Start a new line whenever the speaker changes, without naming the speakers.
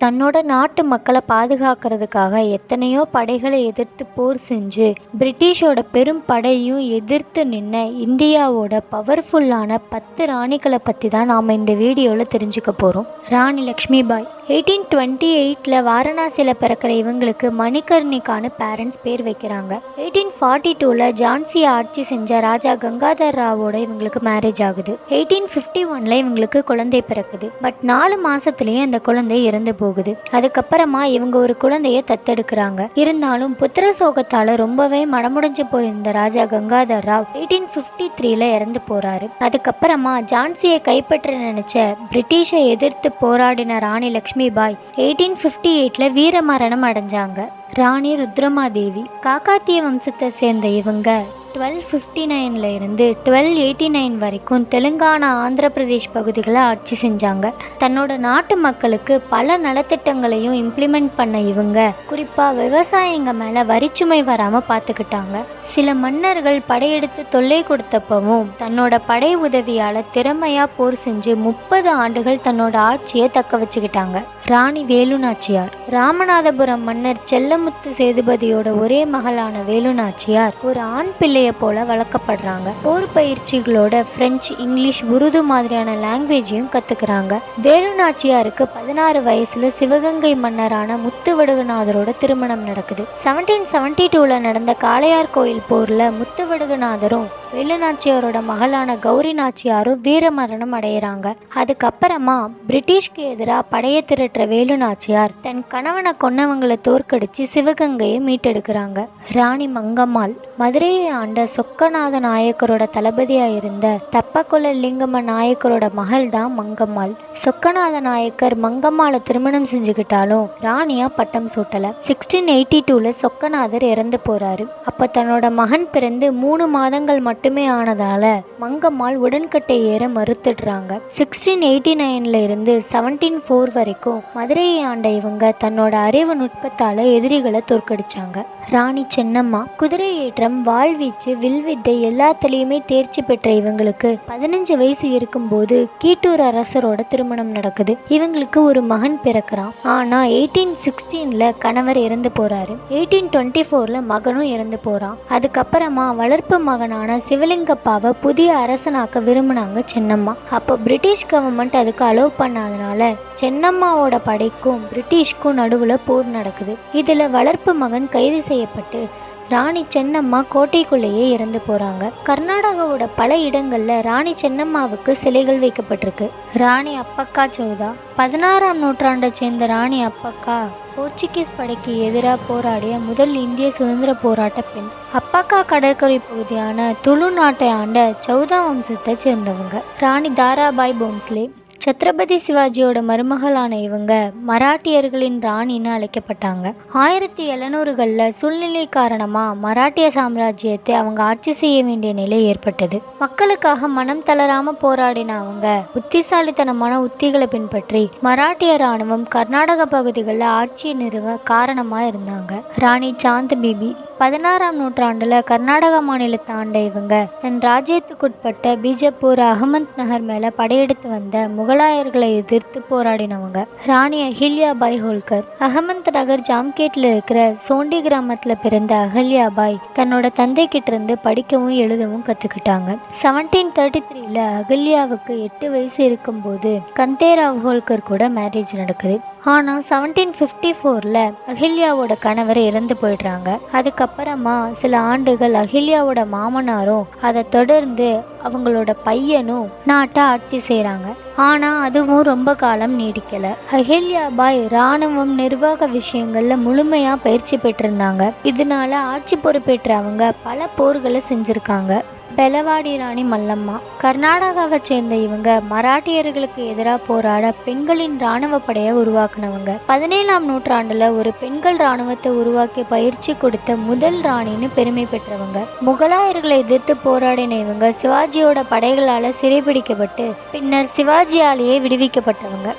தன்னோட நாட்டு மக்களை பாதுகாக்கிறதுக்காக எத்தனையோ படைகளை எதிர்த்து போர் செஞ்சு பிரிட்டிஷோட பெரும் படையும் எதிர்த்து நின்ன இந்தியாவோட பவர்ஃபுல்லான பத்து ராணிகளை பற்றி தான் நாம் இந்த வீடியோவில் தெரிஞ்சுக்க போகிறோம் ராணி லக்ஷ்மிபாய் எயிட்டீன் டுவெண்ட்டி எயிட்டில் வாரணாசியில் பிறக்கிற இவங்களுக்கு மணிகர்ணிக்கான பேரண்ட்ஸ் பேர் வைக்கிறாங்க. எயிட்டீன் ஃபார்ட்டி டூவில் ஜான்சி ஆட்சி செஞ்ச ராஜா கங்காதர் ராவோட இவங்களுக்கு மேரேஜ் ஆகுது. எயிட்டீன் ஃபிஃப்டி ஒனில் இவங்களுக்கு குழந்தை பிறக்குது. பட் நாலு மாதத்துலேயே அந்த குழந்தை இறந்து போகுது. அதுக்கப்புறமா இவங்க ஒரு குழந்தைய தத்தெடுக்கிறாங்க. இருந்தாலும் புத்திர சோகத்தால் ரொம்பவே மடமுடைஞ்சு போயிருந்த ராஜா கங்காதர் ராவ் எயிட்டீன் ஃபிஃப்டி த்ரீல இறந்து போகிறாரு அதுக்கப்புறமா ஜான்சியை கைப்பற்ற நினச்ச பிரிட்டிஷை எதிர்த்து போராடின ராணி லக்ஷ்மி லக்ஷ்மிபாய் எயிட்டீன் ஃபிஃப்டி எயிட்ல வீரமரணம் அடைஞ்சாங்க. ராணி ருத்ரமாதேவி காக்காத்திய வம்சத்தை சேர்ந்த இவங்க. டுவெல் ஃபிஃப்டி நைனில் இருந்து டுவெல் எயிட்டி நைன் வரைக்கும் தெலுங்கானா ஆந்திர பிரதேஷ் பகுதிகளை ஆட்சி செஞ்சாங்க. தன்னோட நாட்டு மக்களுக்கு பல நலத்திட்டங்களையும் இம்ப்ளிமெண்ட் பண்ண இவங்க. குறிப்பாக விவசாயிங்க மேலே வரிச்சுமை வராமல் பார்த்துக்கிட்டாங்க சில மன்னர்கள் படையெடுத்து தொல்லை கொடுத்தப்பவும் தன்னோட படை உதவியால் திறமையாக போர் செஞ்சு முப்பது ஆண்டுகள் தன்னோட ஆட்சியை தக்க வச்சுக்கிட்டாங்க. ராணி வேலுநாச்சியார். ராமநாதபுரம் மன்னர் செல்ல செல்லமுத்து சேதுபதியோட ஒரே மகளான வேலுநாச்சியார் ஒரு ஆண் பிள்ளைய போல வளர்க்கப்படுறாங்க. போர் பயிற்சிகளோட பிரெஞ்சு இங்கிலீஷ் உருது மாதிரியான லாங்குவேஜையும் கத்துக்கிறாங்க. வேலுநாச்சியாருக்கு பதினாறு வயசுல சிவகங்கை மன்னரான முத்துவடுகநாதரோட திருமணம் நடக்குது. செவன்டீன் செவன்டி டூல நடந்த காளையார் கோயில் போர்ல முத்துவடுகநாதரும் வேலுநாச்சியாரோட மகளான கௌரி நாச்சியாரும் வீரமரணம் அடையிறாங்க. அதுக்கப்புறமா பிரிட்டிஷ்க்கு எதிராக படையை திரட்டுற வேலுநாச்சியார் தன் கணவனை கொன்னவங்களை தோற்கடிச்சு சிவகங்கையை மீட்டெடுக்கிறாங்க. ராணி மங்கம்மாள் மதுரையை ஆண்ட சொக்கநாத நாயக்கரோட தளபதியாக இருந்த தப்பக்குல லிங்கம்ம நாயக்கரோட மகள் தான் மங்கம்மாள். சொக்கநாத நாயக்கர் மங்கம்மாளை திருமணம் செஞ்சுக்கிட்டாலும் ராணியா பட்டம் சூட்டல. சிக்ஸ்டீன் எயிட்டி டூல சொக்கநாதர் இறந்து போறாரு. அப்ப தன்னோட மகன் பிறந்து மூணு மாதங்கள் மட்டும் மட்டுமே ஆனதால மங்கம்மாள் உடன்கட்டை ஏற மறுத்துடுறாங்க. சிக்ஸ்டீன் எயிட்டி நைன்ல இருந்து செவன்டீன் ஃபோர் வரைக்கும் மதுரையை ஆண்ட இவங்க தன்னோட அறிவு நுட்பத்தால எதிரிகளை தோற்கடிச்சாங்க. ராணி சென்னம்மா குதிரை ஏற்றம் வாழ்வீச்சு வில்வித்தை எல்லாத்துலேயுமே தேர்ச்சி பெற்ற இவங்களுக்கு பதினஞ்சு வயசு இருக்கும்போது கீட்டூர் அரசரோட திருமணம் நடக்குது. இவங்களுக்கு ஒரு மகன் பிறக்கிறான். ஆனா எயிட்டீன் சிக்ஸ்டீன்ல கணவர் இறந்து போறாரு. எயிட்டீன் டுவெண்ட்டி ஃபோர்ல மகனும் இறந்து போறான். அதுக்கப்புறமா வளர்ப்பு மகனான சிவலிங்கப்பாவை புதிய அரசனாக்க விரும்பினாங்க சென்னம்மா. அப்போ பிரிட்டிஷ் கவர்மெண்ட் அதுக்கு அலோவ் பண்ணாதனால சென்னம்மாவோட படைக்கும் பிரிட்டிஷ்க்கும் நடுவில் போர் நடக்குது. இதில் வளர்ப்பு மகன் கைது செய்யப்பட்டு ராணி சென்னம்மா கோட்டைக்குள்ளேயே இறந்து போகிறாங்க கர்நாடகாவோட பல இடங்களில் ராணி சென்னம்மாவுக்கு சிலைகள் வைக்கப்பட்டிருக்கு. ராணி அப்பக்கா சௌதா. பதினாறாம் நூற்றாண்டை சேர்ந்த ராணி அப்பக்கா போர்ச்சுகீஸ் படைக்கு எதிராக போராடிய முதல் இந்திய சுதந்திர போராட்ட பெண். அப்பக்கா கடற்கரை பகுதியான துளு நாட்டை ஆண்ட சௌதா வம்சத்தை சேர்ந்தவங்க. ராணி தாராபாய் போன்ஸ்லே சத்ரபதி சிவாஜியோட மருமகளான இவங்க மராட்டியர்களின் ராணின்னு அழைக்கப்பட்டாங்க. ஆயிரத்தி எழுநூறுகளில் சூழ்நிலை காரணமாக மராட்டிய சாம்ராஜ்யத்தை அவங்க ஆட்சி செய்ய வேண்டிய நிலை ஏற்பட்டது. மக்களுக்காக மனம் தளராமல் போராடின அவங்க புத்திசாலித்தனமான உத்திகளை பின்பற்றி மராட்டிய ராணுவம் கர்நாடக பகுதிகளில் ஆட்சியை நிறுவ காரணமாக இருந்தாங்க. ராணி சாந்த் பிபி பதினாறாம் நூற்றாண்டில் கர்நாடக மாநிலத்தை ஆண்ட இவங்க. தன் ராஜ்யத்துக்குட்பட்ட பீஜப்பூர் அகமத் நகர் மேலே படையெடுத்து வந்த முகலாயர்களை எதிர்த்து போராடினவங்க ராணி அஹில்யாபாய் ஹோல்கர். அகமத் நகர் ஜாம்கேட்டில் இருக்கிற சோண்டி கிராமத்தில் பிறந்த அகல்யாபாய் தன்னோட தந்தை கிட்ட இருந்து படிக்கவும் எழுதவும் கற்றுக்கிட்டாங்க செவன்டீன் தேர்ட்டி த்ரீல அகல்யாவுக்கு எட்டு வயசு இருக்கும்போது கந்தேராவ் ஹோல்கர் கூட மேரேஜ் நடக்குது. ஆனால் செவன்டீன் ஃபிஃப்டி ஃபோரில் அஹில்யாவோட கணவர் இறந்து போயிடுறாங்க. அதுக்கப்புறம் அப்புறமா சில ஆண்டுகள் அகில்யாவோட மாமனாரும் அதை தொடர்ந்து அவங்களோட பையனும் நாட்டை ஆட்சி செய்கிறாங்க ஆனால் அதுவும் ரொம்ப காலம் நீடிக்கலை. அஹில்யாபாய் இராணுவம் நிர்வாக விஷயங்களில் முழுமையாக பயிற்சி பெற்றிருந்தாங்க. இதனால ஆட்சி பொறுப்பேற்ற அவங்க பல போர்களை செஞ்சுருக்காங்க. பெலவாடி ராணி மல்லம்மா. கர்நாடகாவை சேர்ந்த இவங்க மராட்டியர்களுக்கு எதிராக போராட பெண்களின் இராணுவ படையை உருவாக்குனவங்க. பதினேழாம் நூற்றாண்டுல ஒரு பெண்கள் இராணுவத்தை உருவாக்கி பயிற்சி கொடுத்த முதல் ராணின்னு பெருமை பெற்றவங்க. முகலாயர்களை எதிர்த்து போராடின இவங்க சிவாஜியோட படைகளால சிறைபிடிக்கப்பட்டு பின்னர் சிவாஜியாலேயே விடுவிக்கப்பட்டவங்க.